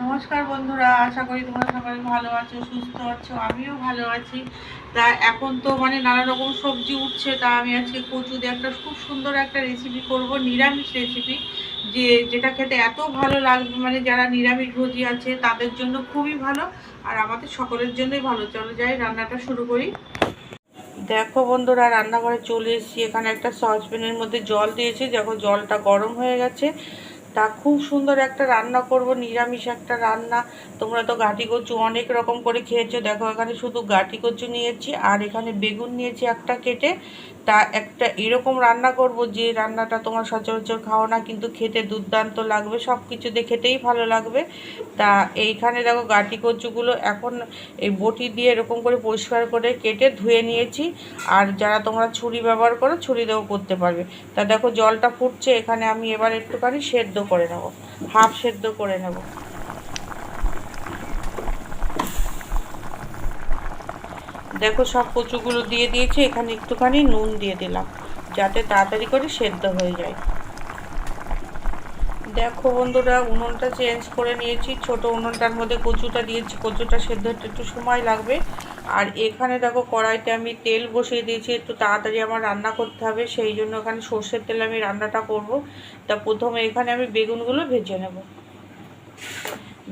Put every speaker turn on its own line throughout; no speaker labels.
নমস্কার বন্ধুরা, আশা করি তোমরা সবাই ভালো আছো, সুস্থ আছো, আমিও ভালো আছি। তা এখন তো মানে নানা রকম সবজি উঠছে, তা আমি আজকে কচু দিয়ে একটা খুব সুন্দর একটা রেসিপি করব, নিরামিষ রেসিপি যে যেটা খেতে এত ভালো লাগবে মানে যারা নিরামিষ ভোজি আছে, তাদের জন্য খুবই ভালো, আর আমাদের সকলের জন্যই ভালো। চলো যাই, রান্নাটা শুরু করি। দেখো বন্ধুরা, রান্নাঘরে চলে এসেছি। এখানে একটা সসপ্যানের মধ্যে জল দিয়েছি। দেখো জলটা গরম হয়ে গেছে। তা খুব সুন্দর একটা রান্না করব, নিরামিষ একটা রান্না। তোমরা তো গাঁটি কচু অনেক রকম করে খেয়েছো। দেখো, এখানে শুধু গাঁটি কচু নিয়েছি আর এখানে বেগুন নিয়েছি একটা কেটে। তা একটা এরকম রান্না করব যে রান্নাটা তোমার সচরাচর খাও না, কিন্তু খেতে দুর্দান্ত লাগবে। সব কিছুতে খেতেই ভালো লাগবে। তা এইখানে দেখো গাঁটি কচুগুলো এখন এই বটি দিয়ে এরকম করে পরিষ্কার করে কেটে ধুয়ে নিয়েছি। আর যারা তোমরা ছুরি ব্যবহার করো, ছুরি দিয়েও করতে পারবে। তা দেখো জলটা ফুটছে, এখানে আমি এবার একটুখানি সেদ্ধ করে নেব। হাফ সেদ্ধ করে নেব। দেখো সব কচুগুলো দিয়ে দিয়েছি, এখানে একটুখানি নুন দিয়ে দিলাম, যাতে তাড়াতাড়ি করে সেদ্ধ হয়ে যায়। দেখো বন্ধুরা, উনুনটা চেঞ্জ করে নিয়েছি, ছোট উনুনটার মধ্যে কচুটা দিয়েছি, কচুটা সেদ্ধ হতে একটু সময় লাগবে। আর এখানে দেখো কড়াইতে আমি তেল বসিয়ে দিয়েছি, একটু তাড়াতাড়ি আমার রান্না করতে হবে, সেই জন্য এখানে সর্ষের তেলে আমি রান্নাটা করব। তা প্রথমে এখানে আমি বেগুনগুলো ভেজে নেব।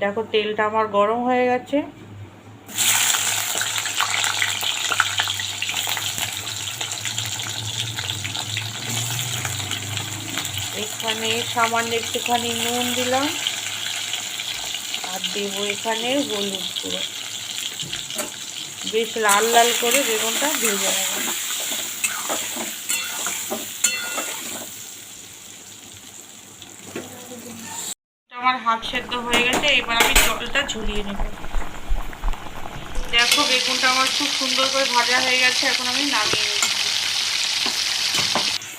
দেখো তেলটা আমার গরম হয়ে গেছে। এখানে সামান্য একটুখানি নুন দিলাম। আর দেব এখানে হলুদ গুঁড়ো। বেশ লাল লাল করে বেগুনটা ভেজে নেব আমার হাফ সেদ্ধ হয়ে গেছে, এবার আমি জলটা ঝুলিয়ে নেব। দেখো বেগুনটা আমার খুব সুন্দর করে ভাজা হয়ে গেছে, এখন আমি নামিয়ে নেব।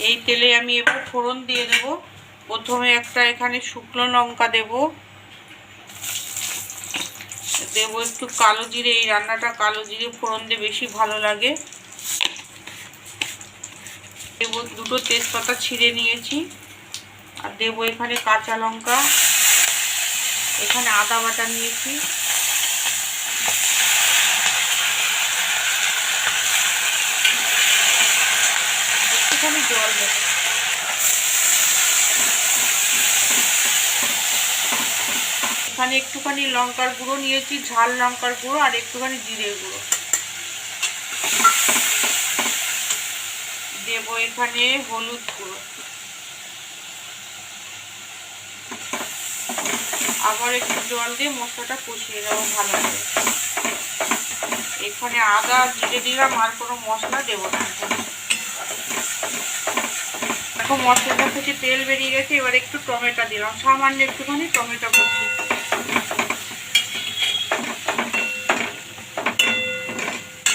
এই তেলে আমি এবার ফোড়ন দিয়ে দেব। প্রথমে একটা এখানে শুকনো লঙ্কা দেব। দেবো একটু কালো জিরে, এই রান্নাটা কালো জিরে ফোড়ন দিয়ে বেশি ভালো লাগে। দেবো দুটো তেজপাতা ছিঁড়ে নিয়েছি, আর দেবো এখানে কাঁচা লঙ্কা, এখানে আদা বাটা নিয়েছি। একটুখানি জল দেবো। এখানে একটুখানি লঙ্কার গুঁড়ো নিয়েছি, ঝাল লঙ্কার গুঁড়ো আর একটুখানি জিরের গুঁড়ো। দেব এখানে হলুদ গুঁড়ো। আবার একটু জল দিয়ে মশলাটা কষিয়ে দেবো ভালো করে। এখানে আদা, জিরে দিলাম, আর কোনো মশলা দেবো না দেখো মশলাটা থেকে তেল বেরিয়ে গেছে, এবার একটু টমেটো দিলাম, সামান্য একটুখানি টমেটো কুচি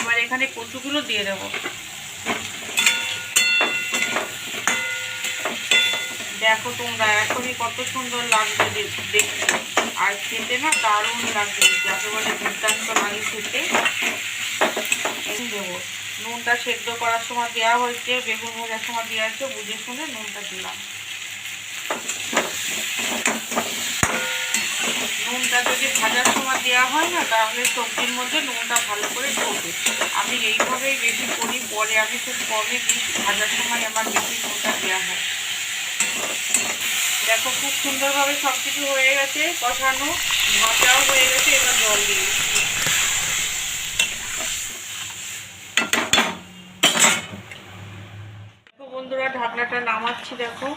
এবার এখানে কচুগুলো দিয়ে দেব। দেখো তোমরা, এখনই কত সুন্দর লাগছে দেখতে। আর খেতে না দারুণ লাগছে, যাকে বলে দুর্দান্ত লাগে খেতে। দেবো, নুনটা সেদ্ধ করার সময় দেওয়া হয়েছে, বেগুন ভাজার সময় দেওয়া হয়েছে, বুঝে শুনে নুনটা দিলাম। নুনটা যদি ভাজার সময় দেওয়া হয় না, তাহলে সবজির মধ্যে নুনটা ভালো করে ঢোকে। আমি এইভাবেই বেশি করি, পরে আমি খুব কমই দিই, ভাজার সময় আমার বেশি নুনটা দেওয়া হয়। দেখো খুব সুন্দরভাবে সব কিছু হয়ে গেছে, কষানো, ভাজাও হয়ে গেছে, এবার জল দিয়ে বন্ধুরা, ঢাকনাটা নামাচ্ছি, দেখো।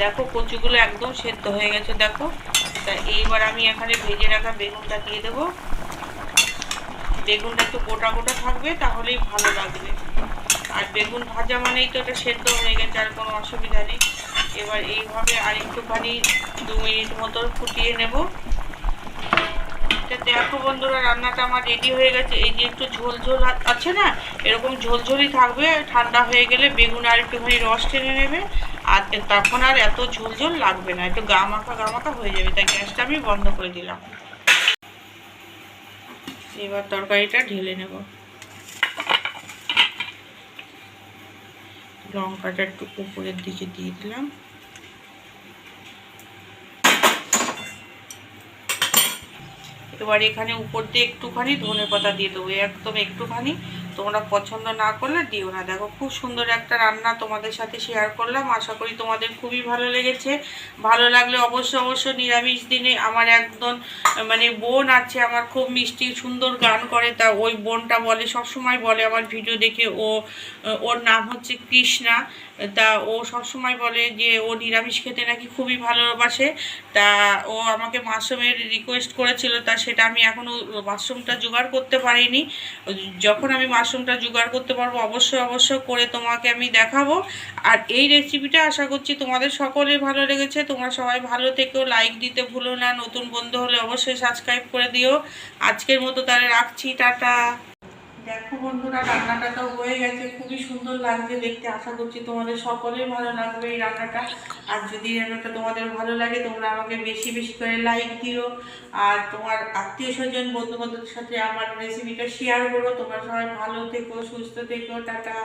দেখো কচুগুলো একদম সেদ্ধ হয়ে গেছে, দেখো। তা এইবার আমি এখানে ভেজে রাখা বেগুনটা দিয়ে দেবো। বেগুনটা একটু গোটা গোটা থাকবে, তাহলেই ভালো লাগবে। আর বেগুন ভাজা মানেই তো এটা সেদ্ধ হয়ে গেছে, আর কোনো অসুবিধা নেই। এবার এইভাবে আর একটুখানি দু মিনিট মতো ফুটিয়ে নেব। দেখো বন্ধুরা, রান্নাটা আমার রেডি হয়ে গেছে। এই যে একটু ঝোল ঝোল আছে না, এরকম ঝোলঝোলই থাকবে। ঠান্ডা হয়ে গেলে বেগুন আর একটুখানি রস টেনে নেবে। আর তখন আর এত ঝোল ঝোল লাগবে না। একটু গা মাখা গা মাখা হয়ে যাবে। তাই গ্যাসটা আমি বন্ধ করে দিলাম। এবার তরকারিটা ঢেলে নেব। লঙ্কাটা একটু উপরের দিকে দিয়ে দিলাম। এবার এখানে উপর দিয়ে একটুখানি ধনে পাতা দিয়ে দেবো একদম একটুখানি। তোমরা পছন্দ না করলে দিও না। দেখো, খুব সুন্দর একটা রান্না তোমাদের সাথে শেয়ার করলাম। আশা করি তোমাদের খুবই ভালো লেগেছে। ভালো লাগলে অবশ্য অবশ্য নিরামিষ দিনে আমার একজন মানে বোন আছে, আমার খুব মিষ্টি, সুন্দর গান করে। তা ওই বোনটা বলে সব সময় বলে আমার ভিডিও দেখে। ও, ওর নাম হচ্ছে কৃষ্ণা। তা ও সবসময় বলে যে, ও নিরামিষ খেতে নাকি খুবই ভালোবাসে। তা ও আমাকে মাশরুমের রিকোয়েস্ট করেছিল, তা সেটা আমি এখনও মাশরুমটা জোগাড় করতে পারিনি। যখন আমি মাশরুমটা জোগাড় করতে পারব, অবশ্যই অবশ্যই করে তোমাকে আমি দেখাবো। আর এই রেসিপিটা আশা করছি তোমাদের সকলের ভালো লেগেছে। তোমরা সবাই ভালো থেকেও লাইক দিতে ভুলো না। নতুন বন্ধু হলে অবশ্যই সাবস্ক্রাইব করে দিও। আজকের মতো তাহলে রাখছি, টাটা। দেখো বন্ধুরা, রান্নাটা তো হয়ে গেছে। খুবই সুন্দর লাগছে দেখতে। আশা করছি তোমাদের সকলের ভালো লাগবে এই রান্নাটা। আর যদি রান্নাটা তোমাদের ভালো লাগে, তোমরা আমাকে বেশি বেশি করে লাইক দিও। আর তোমার আত্মীয় স্বজন বন্ধু বান্ধবদের সাথে আমার রেসিপিটা শেয়ার করো। তোমরা সবাই ভালো থেকো, সুস্থ থেকো, টাটা।